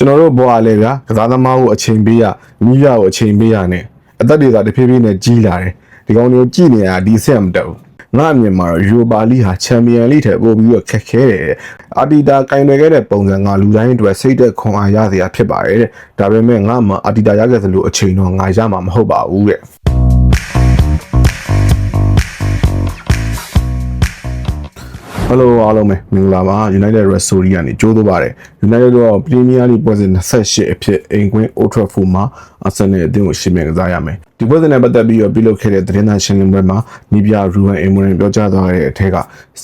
ကျွန်တော်တို့ဘွားလေဗျာကစားသမားကိုအချိန်ပေးရမိရကိုအချိန်ပေးရနဲ့အသက်တွေသာတစ်ဖြည်းဖြည်းနဲ့ကြီးလာတယ်ဒီကောင်တွေကိုကြည့်နေရတာဒီဆက်မတက်ဘူးငါအမြင်မှာတော့ယူရိုပါလိဟာချန်ပီယံလိထဲပို့ပြီးတော့ခက်ခဲတယ်တဲ့အာတီတာကင်တွေခဲ့တဲ့ပုံစံကလူတိုင်းအတွက်စိတ်သက်ခွန်အားရစရာဖြစ်ပါတယ်တဲ့ဒါပေမဲ့ငါမှအာတီတာရခဲ့သလိုအချိန်တော့ငါရမှာမဟုတ်ပါဘူးတဲ့ ဟယ်လိုအားလုံးပဲမင်္ဂလာပါ United Red Story ကနေကြိုးသွပါတယ် United တော့ Premier League ပွဲစဉ်28အဖြစ်အိမ်ကွင်း Old Trafford မှာ Arsenal အသင်းကိုရှင်းပြကစားရမယ်ဒီပွဲစဉ်နဲ့ပတ်သက်ပြီးတော့ပြုလုပ်ခဲ့တဲ့သတင်းစာရှင်းလင်းပွဲမှာနီးပြ Ruben Amorim ပြောကြားသွားတဲ့အထက်က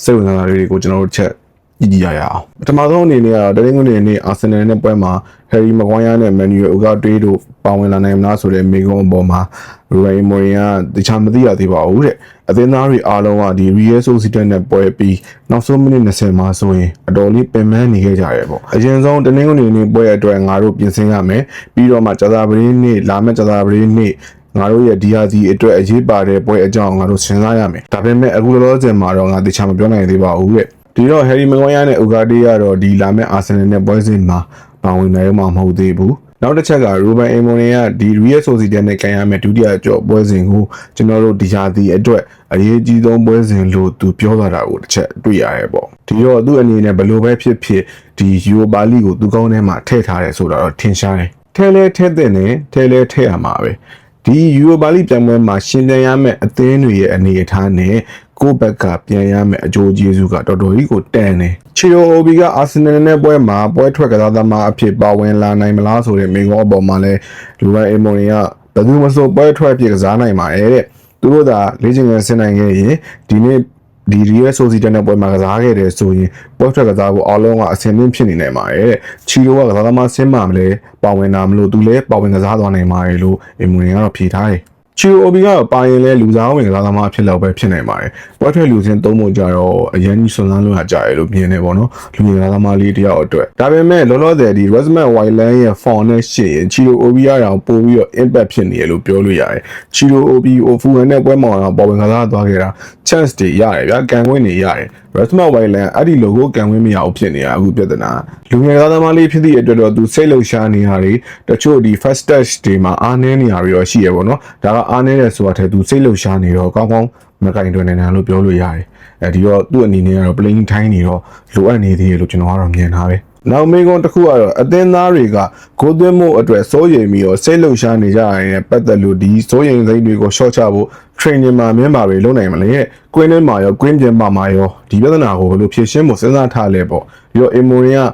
စိတ်ဝင်စားတာတွေကိုကျွန်တော်တို့ချက်ကြ ည့်ကြည့်ရအောင်ပထမဆုံးအနေနဲ့ကတော့တရင်းကုန်နေနဲ့ Arsenal နဲ့ပွဲမှာ Harry Maguire နဲ့ Manuel Ugarte တို့ပါဝင်လာနိုင်မလားဆိုတဲ့မိကုံးအပေါ်မှာ Ruben Amorim ကတခြားမသိရသေးပါဘူးတဲ့အသင်းသားတွေအားလုံးကဒီ Real Sociedad နဲ့ပွဲပြီးနောက်ဆုံးမိနစ်20မှာဆိုရင်အတော်လေးပင်ပန်းနေခဲ့ကြရဲပေါ့အရင်ဆုံးတနင်္ဂနွေနေ့ပွဲအတွက်ငါတို့ပြင်ဆင်ရမယ်ပြီးတော့မှကြာသပတေးနေ့လာမယ့်ကြာသပတေးနေ့ငါတို့ရဲ့ DRC အတွက်အရေးပါတဲ့ပွဲအကြောင်းငါတို့စဉ်းစားရမယ်ဒါပေမဲ့အခုလောလောဆယ်မှာတော့ငါတခြားမပြောနိုင်သေးပါဘူးတဲ့ ဒီတော့ Harry Maguire နဲ့ Ugarte ကတော့ဒီလာမယ့် Arsenal နဲ့ပွဲစဉ်မှာပါဝင်နိုင်မှာမဟုတ်သေးဘူးနောက်တစ်ချက်က Ruben Amorim ကဒီ Real Sociedad နဲ့ကန်ရမယ့်ဒုတိယကြော့ပွဲစဉ်ကိုကျွန်တော်တို့ဒီရာသီအတွက်အရေးကြီးဆုံးပွဲစဉ်လို့သူပြောလာတာကိုတစ်ချက်တွေ့ရတယ်ပေါ့ဒီတော့သူ့အနေနဲ့ဘယ်လိုပဲဖြစ်ဖြစ်ဒီ Europa League ကိုသူကောင်းထဲမှာထည့်ထားတယ်ဆိုတာတော့ထင်ရှားတယ်ထဲလဲထဲတဲ့နဲ့ထဲလဲထဲရမှာပဲဒီ Europa League ပြန်ပွဲမှာရှင်ပြန်ရမယ့်အသင်းတွေရဲ့အနေအထားနဲ့ ကိုယ့်ဘက်ကပြန်ရမယ့်အကျိုးကျေးဇူးကတော်တော်ကြီးကိုတန်တယ်ချီယိုအိုဘီကအာဆင်နယ်နဲ့ပွဲမှာပွဲထွက်ကစားသမားအဖြစ်ပါဝင်လာနိုင်မလားဆိုတဲ့မိကောအပေါ်မှာလဲလူရိုင်းအီမိုရီကဘယ်သူမှဆိုပွဲထွက်ဖြစ်ကစားနိုင်ပါတယ်တဲ့သူတို့သာလေ့ကျင့်ခန်းဆင်းနိုင်ခဲ့ရင်ဒီနေ့ဒီရီယယ်ဆိုစီတန်တဲ့ပွဲမှာကစားခဲ့တယ်ဆိုရင်ပွဲထွက်ကစားဖို့အားလုံးကအဆင်သင့်ဖြစ်နေနိုင်ပါတယ်တဲ့ချီယိုကကစားသမားဆင်းမှာမလဲပါဝင်တာမလို့သူလည်းပါဝင်ကစားသွားနိုင်ပါတယ်လို့အီမိုရီကတော့ဖြေထားတယ် ချီအိုဘီကပါရင်လဲလူစားဝင်ကစားသမားဖြစ်တော့ပဲဖြစ်နိုင်ပါတယ်။ပွဲထွက်လူစင်းသုံးဖို့ကြတော့အရင်ကြီးဆွမ်းလန်းလို့ရကြရလို့မြင်နေပေါ့နော်။လူငယ်ကစားသမားလေးတယောက်အတွက်ဒါပေမဲ့လောလောဆယ်ဒီ Resman Wildland ရဲ့ form နဲ့ရှင်းရင်ချီအိုဘီကတော့ပို့ပြီးတော့ impact ဖြစ်နေရလို့ပြောလို့ရတယ်။ချီအိုဘီ Ofuan နဲ့ပွဲမှာတော့ပေါ်ဝင်ကစားသွားခဲ့တာ chance တွေရတယ်ဗျာ။ကန်ခွင့်တွေရတယ်။ Resman Wildland အဲ့ဒီ logo ကန်ခွင့်မရဘူးဖြစ်နေတာအခုပြဿနာ။လူငယ်ကစားသမားလေးဖြစ်သည့်အတွက်တော့သူစိတ်လှုပ်ရှားနေတာတွေတချို့ဒီ first touch တွေမှာအားနည်းနေတာတွေရောရှိရပေါ့နော်။ဒါကအားနည်းတယ်ဆိုတာထက်သူစိတ်လှုပ်ရှားနေတော့ကောင်းကောင်းမကင်တွင်နေတာလို့ပြောလို့ရတယ်။အဲဒီတော့သူ့အနေနဲ့ကတော့ playing time နေတော့လိုအပ်နေသေးတယ်လို့ကျွန်တော်ကတော့မြင်တာပဲ။နောက်မေကွန်တစ်ခုကတော့အသင်းသားတွေကဂိုးသွင်းမှုအတွက်စိုးရိမ်ပြီးတော့စိတ်လှုပ်ရှားနေကြရတဲ့ပတ်သက်လို့ဒီစိုးရိမ်စိတ်တွေကို short ချဖို့ training မှာမြင်ပါပဲလုပ်နိုင်မလဲ။ကွင်းထဲမှာရောကွင်းပြင်မှာမှာရောဒီပြဿနာကိုဘယ်လိုဖြေရှင်းဖို့စဉ်းစားထားလဲပေါ့။ပြီးတော့ Emorin ကအဲ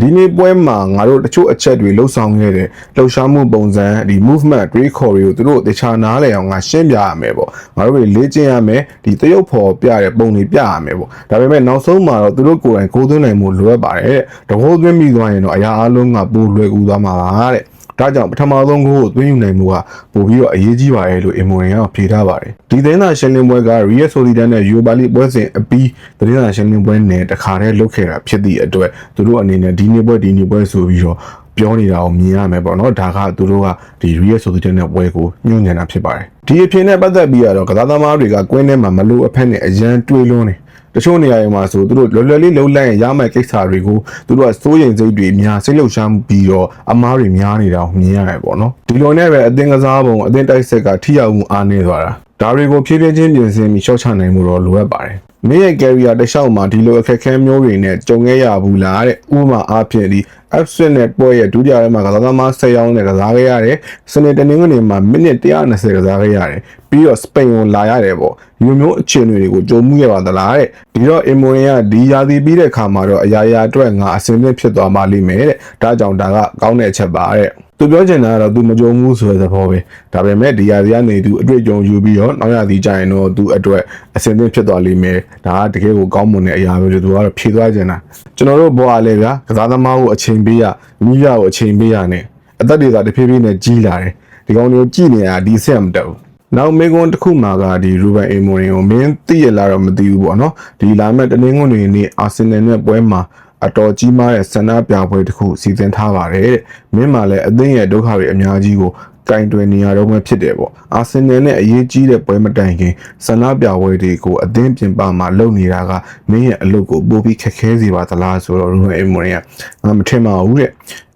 ဒီနေ့ပွဲမှာငါတို့တချို့အချက်တွေလှုပ်ဆောင်ခဲ့တဲ့လှုပ်ရှားမှုပုံစံဒီ movement တွေးခေါ်တွေကိုသူတို့တခြားနားလည်အောင်ငါရှင်းပြရမယ်ပေါ့ငါတို့တွေလေ့ကျင့်ရမယ်ဒီတရုပ်ဖော်ပြတဲ့ပုံတွေပြရမယ်ပေါ့ဒါပေမဲ့နောက်ဆုံးမှာတော့သူတို့ကိုယ်တိုင်ကိုယ်သွင်းနိုင်မှုလိုအပ်ပါတယ်တဲ့တကိုးသွင်းပြီးသွားရင်တော့အရာအလုံးကပိုလွယ်ကူသွားမှာပါတဲ့ ဒါကြောင့်ပထမဆုံးကိုသွင်းယူနိုင်မှုကပို့ပြီးတော့အရေးကြီးပါတယ်လို့အင်မိုရင်ကဖြေထားပါတယ်ဒီသင်းသားရှင်းလင်းပွဲက Real Sociedad နဲ့ Europa League ပွဲစဉ်အပြီးသင်းသားရှင်းလင်းပွဲနဲ့တခါတည်းလုပ်ခဲ့တာဖြစ်သည့်အတွက်သူတို့အနေနဲ့ဒီနေ့ပွဲဒီနေ့ပွဲဆိုပြီးတော့ပြောနေတာကိုမြင်ရမယ်ပေါ့နော်ဒါကသူတို့ကဒီ Real Sociedad နဲ့ပွဲကိုညှို့ညံတာဖြစ်ပါတယ် ဒီအဖြစ်နဲ့ပတ်သက်ပြီးတော့ကစားသမားတွေကကွင်းထဲမှာမလို့အဖက်နဲ့အရန်တွေးလွန်းနေတချို့နေရာတွေမှာဆိုသူတို့လွယ်လွယ်လေးလှုပ်လိုက်ရင်ရမယ့်ကိစ္စတွေကိုသူတို့ကစိုးရိမ်စိတ်တွေအများစိတ်လှုပ်ရှားပြီးတော့အမားတွေများနေတာကိုမြင်ရတယ်ပေါ့နော်ဒီလိုနဲ့ပဲအသင်းကစားပုံအသင်းတိုက်ဆက်ကထိရောက်မှုအားနည်းသွားတာ ဒါတွေကိုဖြည်းဖြည်းချင်းပြင်ဆင်ပြီးရှော့ချနိုင်မှုတော့လိုအပ်ပါတယ်မင်းရဲ့ career တစ်လျှောက်မှာဒီလိုအခက်အခဲမျိုးတွေနဲ့ကြုံခဲ့ရဘူးလားတဲ့ဥပမာအားဖြင့်ဒီ absent နဲ့ပွဲရဲ့ဒုတိယထဲမှာကစားသမား10ရောင်းနဲ့ကစားခဲ့ရတယ်စနေတနင်္ဂနွေမှာမိနစ်120ကစားခဲ့ရတယ်ပြီးတော့စပိန်ကိုလာရတယ်ပေါ့ဒီလိုမျိုးအခြေအနေတွေကိုကြုံမှုရပါသလားတဲ့ဒီတော့အင်မိုရင်ကဒီရာသီပြီးတဲ့ခါမှာတော့အရာရာအတွက်ငါအစင်းသင့်ဖြစ်သွားမှလိမ့်မယ်တဲ့ဒါကြောင့်ဒါကကောင်းတဲ့အချက်ပါတဲ့ သူပြောချင်တာကတော့သူမကြုံဘူးဆိုတဲ့သဘောပဲဒါပေမဲ့ဒီရာသီကနေသူအတွေ့အကြုံယူပြီးတော့နောက်ရာသီကျရင်တော့သူအတွက်အစင်းသင့်ဖြစ်သွားလိမ့်မယ်ဒါကတကယ်ကိုကောင်းမွန်တဲ့အရာပဲလို့သူကတော့ဖြေသွားချင်တာကျွန်တော်တို့ဘွားလေဗျာကစားသမားကိုအချိန်ပေးရမိရကိုအချိန်ပေးရနဲ့အသက်တွေသာတစ်ဖြည်းဖြည်းနဲ့ကြီးလာတယ်ဒီကောင်တွေကိုကြည့်နေရတာဒီဆက်မတက်ဘူးနောက်မေကွန်တစ်ခုမှာကဒီရူဘန်အေမိုရင်ကိုမင်းသိရလားတော့မသိဘူးပေါ့နော်ဒီလာမဲ့တနင်္ဂနွေနေ့အာဆင်နယ်နဲ့ပွဲမှာ အတော်ကြီးမားတဲ့ဆန္ဒပြပွဲတစ်ခုစီစဉ်ထားပါတယ်တဲ့မင်းမှလည်းအသင်းရဲ့ဒုက္ခတွေအများကြီးကိုကင်တွယ်နေရတော့မှဖြစ်တယ်ပေါ့အာဆင်နယ်နဲ့အရေးကြီးတဲ့ပွဲမတိုင်ခင်ဆန္ဒပြပွဲတွေကိုအသင်းပြင်ပမှာလုပ်နေတာကမင်းရဲ့အလုပ်ကိုပိုပြီးခက်ခဲစေပါသလားဆိုတော့ရူဘန်အေမိုရင်ကငါမထင်ပါဘူးတဲ့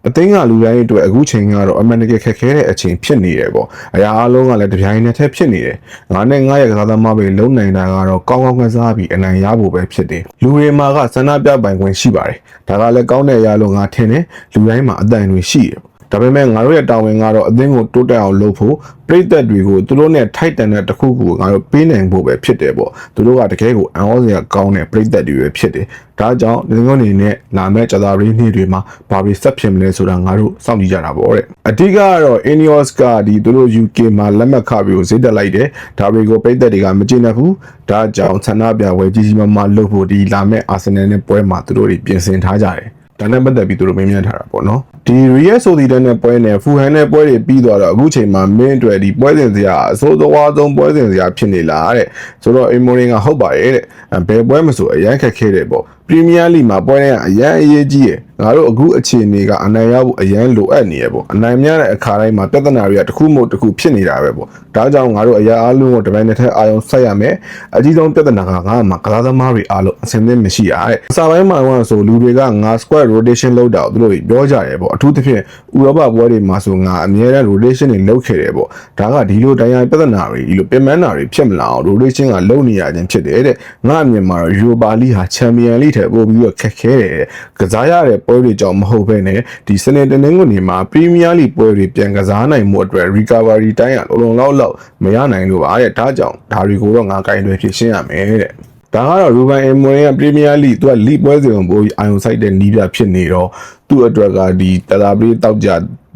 အသင်းကလူတိုင်းအတွက်အခုချိန်ကတော့အမှန်တကယ်ခက်ခဲတဲ့အချိန်ဖြစ်နေတယ်ပေါ့အရာအလုံးကလည်းတပြိုင်နက်တည်းဖြစ်နေတယ်ငါနဲ့ငါရဲ့ကစားသမားတွေလုံနိုင်တာကတော့ကောင်းကောင်းကစားပြီးအနိုင်ရဖို့ပဲဖြစ်တယ်လူတွေမှာကဆန္ဒပြပိုင်ခွင့်ရှိပါတယ်ဒါကလည်းကောင်းတဲ့အရာလို့ငါထင်တယ်လူတိုင်းမှာအတန်တွေရှိတယ် ဒါပေမဲ့ငါတို့ရဲ့တာဝန်ကတော့အသင်းကိုတိုးတက်အောင်လုပ်ဖို့ပြည်သက်တွေကိုသူတို့နဲ့ထိုက်တန်တဲ့တစ်ခုခုကိုငါတို့ပေးနိုင်ဖို့ပဲဖြစ်တယ်ပေါ့သူတို့ကတကယ်ကိုအံ့ဩစရာကောင်းတဲ့ပြည်သက်တွေပဲဖြစ်တယ်ဒါကြောင့်ဒီငုံနေနဲ့လာမဲ့ကြတာရီနေ့တွေမှာဘာတွေဆက်ဖြစ်မလဲဆိုတာငါတို့စောင့်ကြည့်ကြတာပေါ့တဲ့အဓိကကတော့ Ineos ကဒီသူတို့ UK မှာလက်မှတ်ခပြီးကိုဈေးတက်လိုက်တယ်ဒါတွေကိုပြည်သက်တွေကမကျေနပ်ဘူးဒါကြောင့်ဆန္ဒပြပွဲကြီးကြီးမားမားလုပ်ဖို့ဒီလာမဲ့ Arsenal နဲ့ပွဲမှာသူတို့တွေပြင်ဆင်ထားကြတယ်ဒါနဲ့ပတ်သက်ပြီးသူတို့မင်းမြတ်ထားတာပေါ့နော် ဒီ Real Sociedad နဲ့ပွဲနဲ့ Fulham နဲ့ပွဲတွေပြီးသွားတော့အခုချိန်မှာမင်းအတွက်ဒီပွဲစဉ်စရာအဆိုးသွားဆုံးပွဲစဉ်စရာဖြစ်နေလားတဲ့ဆိုတော့ Emorin ကဟုတ်ပါတယ်တဲ့ဘယ်ပွဲမဆိုအရန်ခက်ခဲတယ်ပေါ့ Premier League မှာပွဲတဲ့အရန်အရေးကြီးရယ်ငါတို့အခုအခြေအနေကအနိုင်ရဖို့အရန်လိုအပ်နေရပေါ့အနိုင်များတဲ့အခါတိုင်းမှာပြဿနာတွေကတစ်ခုမှတစ်ခုဖြစ်နေတာပဲပေါ့ဒါကြောင့်ငါတို့အရာအလုံးကိုတပိုင်းတစ်ထက်အာရုံစိုက်ရမယ်အကြီးဆုံးပြဿနာကငါမှာကစားသမားတွေအားလုံးအဆင်သင့်မရှိရတဲ့အစာပိုင်းမှာကဆိုလူတွေကငါ square rotation လုပ်တာကိုသူတို့ပြောကြတယ်ပေါ့အထူးသဖြင့်ဥရောပပွဲတွေမှာဆိုငါအများအား rotation တွေလုပ်ခဲ့တယ်ပေါ့ဒါကဒီလိုတရားပြဿနာတွေဒီလိုပြင်ပန်းတာတွေဖြစ်မလာအောင် rotation ကလုပ်နေရခြင်းဖြစ်တယ်တဲ့ငါအမြင်မှာတော့ Europa League ဟာ Champion League ထက်ပိုပြီးတော့ခက်ခဲတယ်တဲ့ကစားရတဲ့ပွဲတွေကြောင့်မဟုတ်ဘဲနဲ့ဒီစနေတနင်္ဂနွေမှာ Premier League ပွဲတွေပြန်ကစားနိုင်မှုအတွက် recovery တိုင်းကလုံလုံလောက်လောက်မရနိုင်လို့ပါတဲ့ဒါကြောင့်ဒါတွေကိုတော့ငါကင်တွေဖြစ်ရှင်းရမယ်တဲ့ဒါကတော့ရူဘန်အီမိုရင်ကပရီးမီးယားလိသူကလိပွဲစဉ်ကိုပိုပြီးအာရုံစိုက်တဲ့နီးပြဖြစ်နေတော့သူ့အတွက်ကဒီတလာပရီတောက်ကြ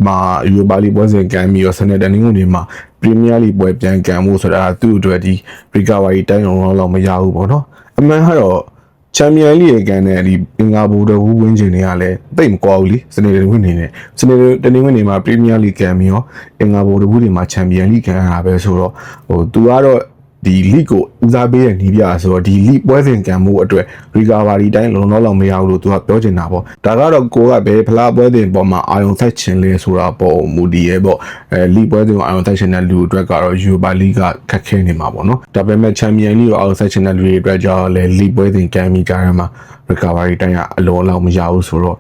မှာယူပါလီပွဲစဉ်ကန်ပြီးတော့စနေတနင်္ဂနွေမှာပရီးမီးယားလိပွဲပြန်ကန်မှုဆိုတာသူ့အတွက်ဒီ recovery တိုင်းအောင်လောက်မရဘူးပေါ့နော်အမှန်ကတော့ ချန်ပီယံလိရဲ့ကန်တဲ့ဒီအင်္ဂါဘူတော်ဘူးဝင်းကျင်တွေကလည်းတိတ်မကွာဘူးလीစနေတနင်္ဂနွေနေနဲ့စနေတနင်္ဂနွေနေမှာပရီးမီးယားလိကန်ပြီးတော့အင်္ဂါဘူတော်ဘူးတွေမှာချန်ပီယံလိကန်ရတာပဲဆိုတော့ဟိုသူကတော့ ဒီ league ကိုဦးစားပေးတဲ့နီးပြဆိုတော့ဒီ league ပွဲစဉ်ကံမှုအတွက် recovery တိုင်းလုံလောက်လောက်မရဘူးလို့သူကပြောချင်တာပေါ့ဒါကတော့ကိုကဘယ်ဖလားပွဲစဉ်ပေါ်မှာအာရုံစိုက်ချင်လဲဆိုတာပေါ့မူဒီရဲ့ပေါ့အဲ league ပွဲစဉ်ကိုအာရုံစိုက်ချင်တဲ့လူအတွက်ကတော့ Europa League ကခက်ခဲနေမှာပေါ့နော်ဒါပေမဲ့ Champion League ကိုအာရုံစိုက်ချင်တဲ့လူတွေအတွက်ကြောင့်လည်း league ပွဲစဉ်ကံမိကြရမှာ recovery တိုင်းကအလောလောက်မရဘူးဆိုတော့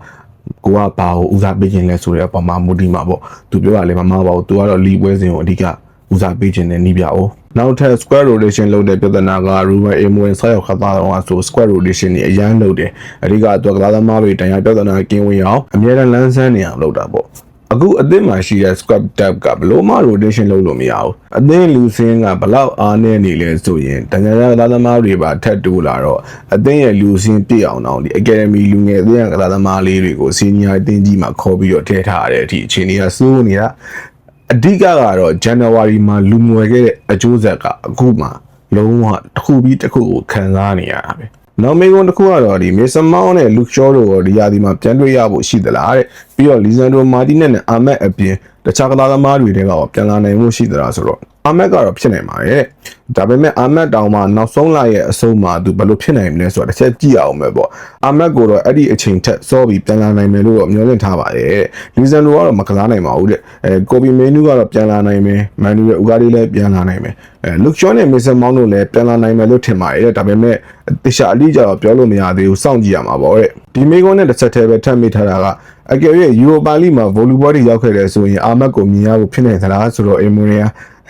ကိုကဘာကိုဦးစားပေးခြင်းလဲဆိုတဲ့အပေါ်မှာမူတည်မှာပေါ့သူပြောတာလည်းမမပါဘူးသူကတော့ league ပွဲစဉ်ကိုအဓိက ဦးစားပေးခြင်းနဲ့နှီးပြအောင်နောက်ထပ် square rotation လုပ်တဲ့ပြဿနာက Ruben Amorim ဆက်ရောက်ခသားတော့ဆို square rotation တွေအရန်လုပ်တယ်အဓိကတော့ကစားသမားတွေတန်ရာပြဿနာကင်းဝင်အောင်အများနဲ့လမ်းဆန်းနေအောင်လုပ်တာပေါ့အခုအသင်းမှာရှိတဲ့ squad depth ကဘလို့မှ rotation လုပ်လို့မရဘူးအသင်းလူစင်းကဘလောက်အားနေနေလဲဆိုရင်တန်ရာကစားသမားတွေပါထပ်တိုးလာတော့အသင်းရဲ့လူစင်းပြည့်အောင်တော့ဒီ academy လူငယ်အသင်းကစားသမားလေးတွေကို senior အသင်းကြီးမှာခေါ်ပြီးတော့ထည့်ထားရတဲ့အထိအခြေအနေကစိုးနေတာ အဓိကကတော့ January မှာလူငွေခဲ့တဲ့အကျိုးဆက်ကအခုမှလုံးဝတစ်ခုပြီးတစ်ခုကိုခံစားနေရတာပဲနောက်မေကွန်တစ်ခုကတော့ဒီမေဆန်မောင်းနဲ့လူရှောတို့ဒီရာဒီမှာပြန်တွေ့ရဖို့ရှိသလားတဲ့ပြီးတော့လီဇန်ဒရိုမာတီနက်နဲ့အာမက်အပြင်တခြားကစားသမားတွေတွေကပြန်လာနိုင်မှုရှိသလားဆိုတော့ အာမက်ကတော့ဖြစ်နိုင်ပါတယ်တဲ့ဒါပေမဲ့အာမက်တောင်မှနောက်ဆုံးလာရဲ့အဆုံးမှာသူဘယ်လိုဖြစ်နိုင်မလဲဆိုတာတစ်ချက်ကြည့်အောင်ပဲပေါ့အာမက်ကိုတော့အဲ့ဒီအချိန်ထက်စောပြီးပြန်လာနိုင်မယ်လို့တော့မျှော်လင့်ထားပါတယ်တဲ့လီဇန်ဒရိုကတော့မကစားနိုင်ပါဘူးတဲ့အဲကိုဘီမေနူကတော့ပြန်လာနိုင်မယ်မန်နူရဲ့ဥကားလေးလည်းပြန်လာနိုင်မယ်အဲလုရှောနဲ့မေဆန်မောင်းတို့လည်းပြန်လာနိုင်မယ်လို့ထင်ပါတယ်တဲ့ဒါပေမဲ့တခြားအလိကြတော့ပြောလို့မရသေးဘူးစောင့်ကြည့်ရမှာပေါ့တဲ့ဒီမေကွန်နဲ့တစ်ဆက်တည်းပဲထပ်မိထားတာကအကယ်၍ယူရိုပါလိမှာဗိုလ်လူဘောတွေရောက်ခဲ့တယ်ဆိုရင်အာမတ်ကိုမြင်ရဖို့ဖြစ်နေသလားဆိုတော့အီမိုရီယာ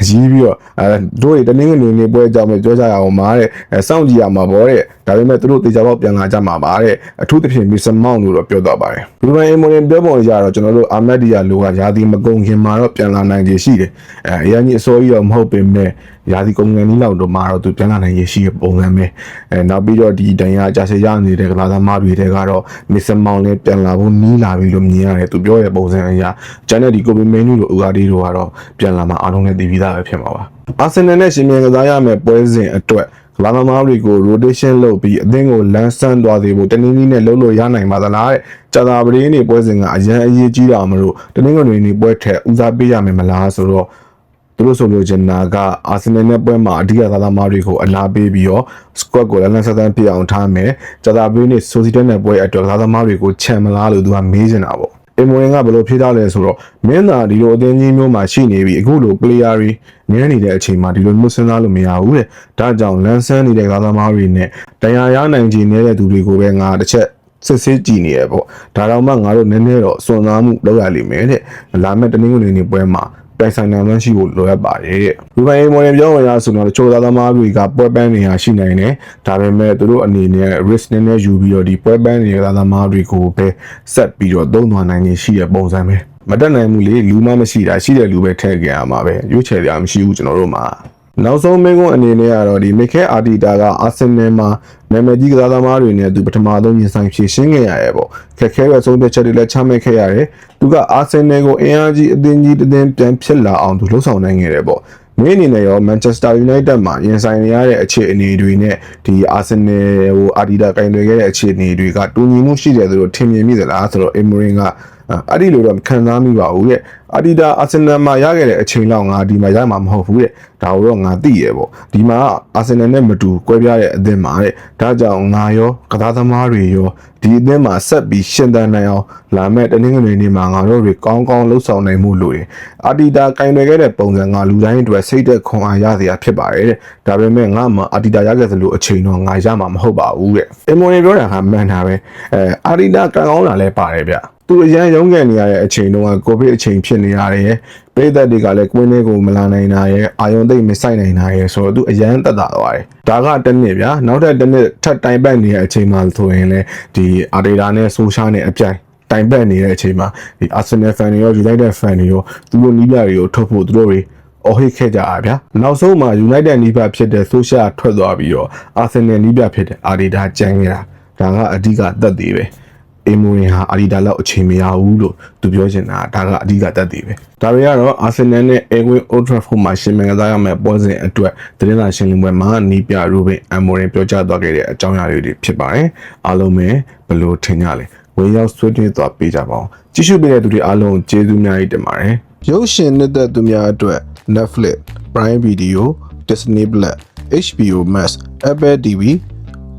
ရေးပြီးတော့အဲတို့တွေတနင်္ဂနွေနေ့ပွဲကြောင့်ပဲပြောကြရအောင်ပါတဲ့အဲစောင့်ကြည့်ရမှာပေါ့တဲ့ ဒါပေမဲ့သူတို့တေချာပေါက်ပြန်လာကြမှာပါတဲ့အထူးသဖြင့်မီဆန်မောင်းလို့တော့ပြောတော့ပါတယ်ဘလူးဘန်အီမိုရင်ပြောပုံရတော့ကျွန်တော်တို့အာမက်ဒီယာလိုကယာဒီမကုံခင်မှာတော့ပြန်လာနိုင်ခြေရှိတယ်အဲအရင်ကြီးအစိုးရတော့မဟုတ်ပင်မဲ့ယာဒီကုံငန်းကြီးလောက်တော့မှာတော့သူပြန်လာနိုင်ခြေရှိတဲ့ပုံစံပဲအဲနောက်ပြီးတော့ဒီတန်ရအကြစေရနေတဲ့ကလာသမားတွေတဲ့ကတော့မီဆန်မောင်းလည်းပြန်လာဖို့နီးလာပြီလို့မြင်ရတယ်သူပြောတဲ့ပုံစံအရဂျန်နက်ဒီကိုပီမင်းနူလိုဥကာဒီတို့ကတော့ပြန်လာမှာအားလုံးလည်းတည်ပြီးသားပဲဖြစ်မှာပါအာဆင်နယ်နဲ့ရှင်မြန်ကစားရမယ့်ပွဲစဉ်အတွက် လာမမားတွေကို rotation လုပ်ပြီးအသင်းကိုလမ်းဆန်းသွားစေဖို့တနည်းနည်းနဲ့လုပ်လို့ရနိုင်ပါသလားတဲ့ကြာသာပရင်းနေပွဲစဉ်ကအရန်အရေးကြီးတာမလို့တနင်္ဂနွေနေ့ပွဲထက်ဦးစားပေးရမယ်မလားဆိုတော့သူတို့ဆိုလို့ချင်တာကအာဆင်နယ်နဲ့ပွဲမှာအဓိကသာသမားတွေကိုအလားပေးပြီးတော့ squad ကိုလည်းလမ်းဆန်းပြအောင်ထားမယ်ကြာသာပရင်းနေဆိုစီတက်နဲ့ပွဲအတွက်သာသမားတွေကိုချန်မလားလို့သူကမေးနေတာပေါ့ အင်မိုရင်ကဘယ်လိုဖြေထားလဲဆိုတော့မင်းသားဒီလိုအသင်းကြီးမျိုးမှာရှိနေပြီအခုလို player တွေနည်းနေတဲ့အချိန်မှာဒီလိုမျိုးစဉ်းစားလို့မရဘူးတဲ့ဒါကြောင့်လန်ဆန်းနေတဲ့ကားသမားတွေနဲ့တရားရနိုင်ခြင်းနေတဲ့သူတွေကိုပဲငါတစ်ချက်စစ်ဆေးကြည့်နေရပေါ့ဒါတော့မှငါတို့နည်းနည်းတော့စွန့်စားမှုလုပ်ရလိမ့်မယ်တဲ့လာမယ့်တနင်္ဂနွေနေ့ပွဲမှာ တိုင်ဆိုင်နိုင်မှရှိဖို့လိုအပ်ပါတယ်တဲ့။ဒီပိုင်းမော်ရင်ပြောဝင်ရဆိုတော့တချို့သားသမားတွေကပွဲပန်းနေရရှိနိုင်တယ်။ဒါပေမဲ့သူတို့အနေနဲ့ risk နည်းနည်းယူပြီးတော့ဒီပွဲပန်းနေတဲ့သားသမားတွေကိုပဲဆက်ပြီးတော့သုံးသွားနိုင်နေရှိတဲ့ပုံစံပဲ။မတက်နိုင်ဘူးလေလူမှမရှိတာရှိတဲ့လူပဲထည့်ကြရမှာပဲ။ရွေးချယ်ကြမရှိဘူးကျွန်တော်တို့မှာ။ နောက်ဆုံးမင်းကွန်းအနေနဲ့ကတော့ဒီမီခဲအာတီတာကအာဆင်နယ်မှာနာမည်ကြီးကစားသမားတွေနဲ့သူပထမဆုံးရင်ဆိုင်ဖြည့်ရှင်းခဲ့ရရဲ့ပေါ့ခက်ခဲတဲ့ဆုံးဖြတ်ချက်တွေလည်းချမှတ်ခဲ့ရတယ်သူကအာဆင်နယ်ကိုအင်အားကြီးအသင်းကြီးတစ်သင်းပြန်ဖြစ်လာအောင်သူလှုပ်ဆောင်နိုင်ခဲ့တယ်ပေါ့မင်းအနေနဲ့ရောမန်ချက်စတာယူနိုက်တက်မှာရင်ဆိုင်နေရတဲ့အခြေအနေတွေနဲ့ဒီအာဆင်နယ်ဟိုအာဒီတာကင်တွေခဲ့တဲ့အခြေအနေတွေကတူညီမှုရှိတယ်သူတို့ထင်မြင်မိသလားဆိုတော့အင်မရင်ကအဲ့ဒီလိုတော့မခံစားမိပါဘူးတဲ့အာဒီတာအာဆင်နယ်မှာရခဲ့တဲ့အချိန်လောက်ငါဒီမှာရမှာမဟုတ်ဘူးတဲ့ဒါကိုတော့ငါသိရပေါ့ဒီမှာအာဆင်နယ်နဲ့မတူကွဲပြားတဲ့အသင်းမှာတဲ့ဒါကြောင့်ငါရောကစားသမားတွေရောဒီအသင်းမှာဆက်ပြီးရှင်သန်နိုင်အောင်လာမဲ့တနင်္ဂနွေနေ့မှာငါတို့တွေကောင်းကောင်းလှုပ်ဆောင်နိုင်မှုလိုတယ်အာဒီတာကင်တွေခဲ့တဲ့ပုံစံကလူတိုင်းအတွက်စိတ်သက်ခွန်အားရစရာဖြစ်ပါတယ်တဲ့ဒါပေမဲ့ငါမှအာဒီတာရခဲ့သလိုအချိန်တော့ငါရမှာမဟုတ်ပါဘူးတဲ့အင်မွန်နေပြောတာကမှန်တာပဲအဲအာဒီတာကံကောင်းတာလည်းပါတယ်ဗျသူအရန်ရုံးကန်နေရတဲ့အချိန်တုန်းကကိုဗစ်အချိန်ဖြစ်နေရတယ်ပြည်သက်တွေကလည်းကွင်းထဲကိုမလာနိုင်တာရဲ့အာယုံသိမ့်မဆိုင်နိုင်တာရဲ့ဆိုတော့သူအရန်တက်တာသွားတယ်ဒါကတစ်နှစ်ဗျာနောက်ထပ်တစ်နှစ်ထပ်တိုင်ပတ်နေတဲ့အချိန်မှဆိုရင်လည်းဒီအာဒေတာနဲ့ဆိုရှာနဲ့အပြိုင်တိုင်ပတ်နေတဲ့အချိန်မှာဒီ Arsenal fan တွေရော United fan တွေရောသူတို့နီးပြတွေကိုထုတ်ဖို့သူတို့တွေအော်ဟစ်ခဲ့ကြတာဗျာနောက်ဆုံးမှာ United နီးပြဖြစ်တဲ့ Social ထွက်သွားပြီးတော့ Arsenal နီးပြဖြစ်တဲ့ Arteta ကျန်ခဲ့တာဒါကအဓိကသက်သေးပဲ အီမိုရင်ဟာအာဒီတာလောက်အချိန်မရဘူးလို့သူပြောချင်တာဒါကအဓိကသက်သေးပဲဒါတွေကတော့အာဆင်နယ်နဲ့အေဂွင်အိုထရာဖို့မှာရှင်မန်ကစားရမယ့်ပွဲစဉ်အတွက်သတင်းစာရှင်းလင်းပွဲမှာနီးပြရူဘင်အမိုရင်ပြောကြားသွားခဲ့တဲ့အကြောင်းအရာတွေဖြစ်ပါတယ်အားလုံးပဲဘယ်လိုထင်ကြလဲဝေရောက်ဆွေးနွေးသွားပေးကြပါအောင်ကြည့်ရှုပေးတဲ့သူတွေအားလုံးကျေးဇူးများကြီးတင်ပါတယ်ရုပ်ရှင်နှစ်သက်သူများအတွက် Netflix Prime Video Disney Plus HBO Max Apple TV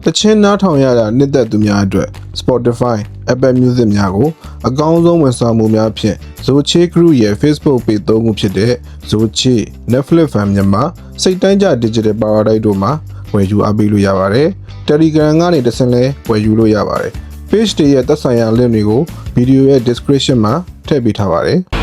တချင်းနားထောင်ရတာနှစ်သက်သူများအတွက် Spotify Apple Music များကိုအကောင်းဆုံးဝန်ဆောင်မှုများဖြင့် Zoche Group ရဲ့ Facebook Page သုံးခုဖြစ်တဲ့ Zoche Netflix Fan မြန်မာစိတ်တိုင်းကြ Digital Paradise တို့မှာဝယ်ယူအားပေးလို့ရပါတယ်။ Telegram ကနေတစ်ဆင့်လဲဝယ်ယူလို့ရပါတယ်။ Page တွေရဲ့သက်ဆိုင်ရာ link တွေကိုဗီဒီယိုရဲ့ description မှာထည့်ပေးထားပါတယ်။